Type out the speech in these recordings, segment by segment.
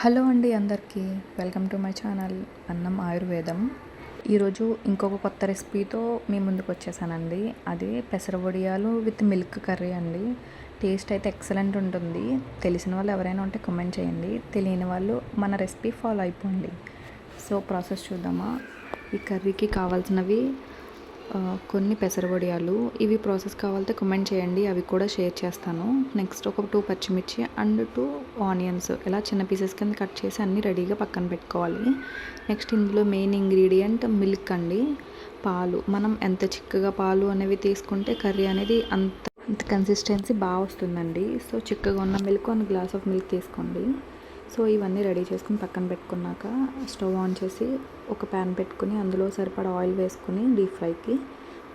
Hello అండి అందరికీ. Welcome to my channel అన్నం ఆయుర్వేదం. ఈరోజు ఇంకొక కొత్త రెసిపీతో మీ ముందుకు వచ్చేసానండి. అది పెసర వడియాలు విత్ మిల్క్ కర్రీ అండి. టేస్ట్ అయితే ఎక్సలెంట్ ఉంటుంది. తెలిసిన వాళ్ళు ఎవరైనా ఉంటే కమెంట్ చేయండి. తెలియని వాళ్ళు మన రెసిపీ ఫాలో అయిపోండి. సో ప్రాసెస్ చూద్దామా? ఈ కర్రీకి కావాల్సినవి కొన్ని పెసరవడియాలు ఇవి ప్రాసెస్ కావాలంటే కమెంట్ చేయండి. అవి కూడా షేర్ చేస్తాను. నెక్స్ట్ ఒక టూ పచ్చిమిర్చి అండ్ టూ ఆనియన్స్. ఇలా చిన్న పీసెస్ కింద కట్ చేసి అన్నీ రెడీగా పక్కన పెట్టుకోవాలి. నెక్స్ట్ ఇందులో మెయిన్ ఇంగ్రీడియంట్ మిల్క్ అండి. పాలు. మనం ఎంత చిక్కగా పాలు అనేవి తీసుకుంటే కర్రీ అనేది అంత అంత కన్సిస్టెన్సీ బాగా వస్తుందండి. సో చిక్కగా ఉన్న milk one glass of milk తీసుకోండి. సో ఇవన్నీ రెడీ చేసుకుని పక్కన పెట్టుకున్నాక స్టవ్ ఆన్ చేసి ఒక ప్యాన్ పెట్టుకుని అందులో సరిపడా ఆయిల్ వేసుకుని డీప్ ఫ్రైకి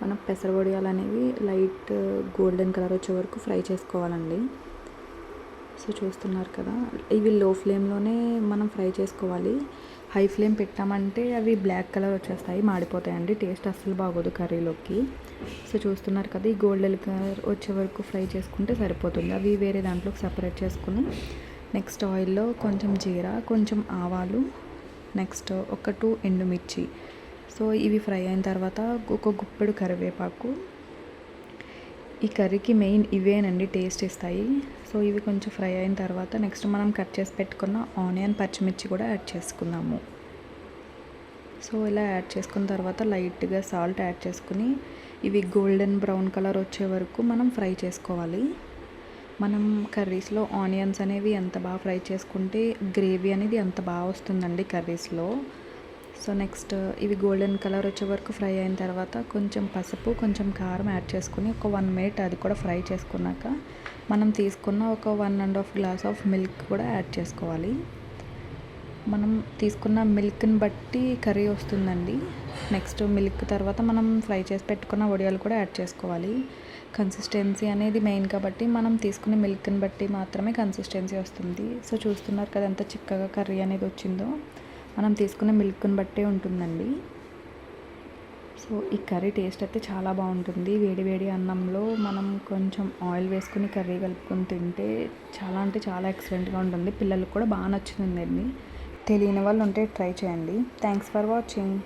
మనం పెసరవడియాలు అనేవి లైట్ గోల్డెన్ కలర్ వచ్చే వరకు ఫ్రై చేసుకోవాలండి. సో చూస్తున్నారు కదా ఇవి లో ఫ్లేమ్లోనే మనం ఫ్రై చేసుకోవాలి. హై ఫ్లేమ్ పెట్టామంటే అవి బ్లాక్ కలర్ వచ్చేస్తాయి మాడిపోతాయండి. టేస్ట్ అస్సలు బాగోదు కర్రీలోకి. సో చూస్తున్నారు కదా ఈ గోల్డెన్ కలర్ వచ్చే వరకు ఫ్రై చేసుకుంటే సరిపోతుంది. అవి వేరే దాంట్లోకి సపరేట్ చేసుకుని నెక్స్ట్ ఆయిల్లో కొంచెం జీరా కొంచెం ఆవాలు నెక్స్ట్ ఒక టూ ఎండుమిర్చి. సో ఇవి ఫ్రై అయిన తర్వాత ఒక గుప్పెడు కరివేపాకు. ఈ కర్రీకి మెయిన్ ఇవేనండి టేస్ట్ ఇస్తాయి. సో ఇవి కొంచెం ఫ్రై అయిన తర్వాత నెక్స్ట్ మనం కట్ చేసి పెట్టుకున్న ఆనియన్ పచ్చిమిర్చి కూడా యాడ్ చేసుకుందాము. సో ఇలా యాడ్ చేసుకున్న తర్వాత లైట్గా సాల్ట్ యాడ్ చేసుకుని ఇవి గోల్డెన్ బ్రౌన్ కలర్ వచ్చే వరకు మనం ఫ్రై చేసుకోవాలి. మనం కర్రీస్లో ఆనియన్స్ అనేవి ఎంత బాగా ఫ్రై చేసుకుంటే గ్రేవీ అనేది అంత బాగా వస్తుందండి కర్రీస్లో. సో నెక్స్ట్ ఇవి గోల్డెన్ కలర్ వచ్చే వరకు ఫ్రై అయిన తర్వాత కొంచెం పసుపు కొంచెం కారం యాడ్ చేసుకుని ఒక వన్ మినిట్ అది కూడా ఫ్రై చేసుకున్నాక మనం తీసుకున్న ఒక one and half glass of milk కూడా యాడ్ చేసుకోవాలి. మనం తీసుకున్న మిల్క్ని బట్టి కర్రీ వస్తుందండి. నెక్స్ట్ మిల్క్ తర్వాత మనం ఫ్రై చేసి పెట్టుకున్న వడియాలు కూడా యాడ్ చేసుకోవాలి. కన్సిస్టెన్సీ అనేది మెయిన్ కాబట్టి మనం తీసుకునే మిల్క్ని బట్టి మాత్రమే కన్సిస్టెన్సీ వస్తుంది. సో చూస్తున్నారు కదా ఎంత చిక్కగా కర్రీ అనేది వచ్చిందో. మనం తీసుకునే మిల్క్ని బట్టే ఉంటుందండి. సో ఈ కర్రీ టేస్ట్ అయితే చాలా బాగుంటుంది. వేడి వేడి అన్నంలో మనం కొంచెం ఆయిల్ వేసుకుని కర్రీ కలుపుకొని తింటే చాలా అంటే చాలా ఎక్సలెంట్గా ఉంటుంది. పిల్లలకు కూడా బాగా నచ్చుతుందండి. తెలియని వాళ్ళు ఉంటే ట్రై చేయండి. Thanks for watching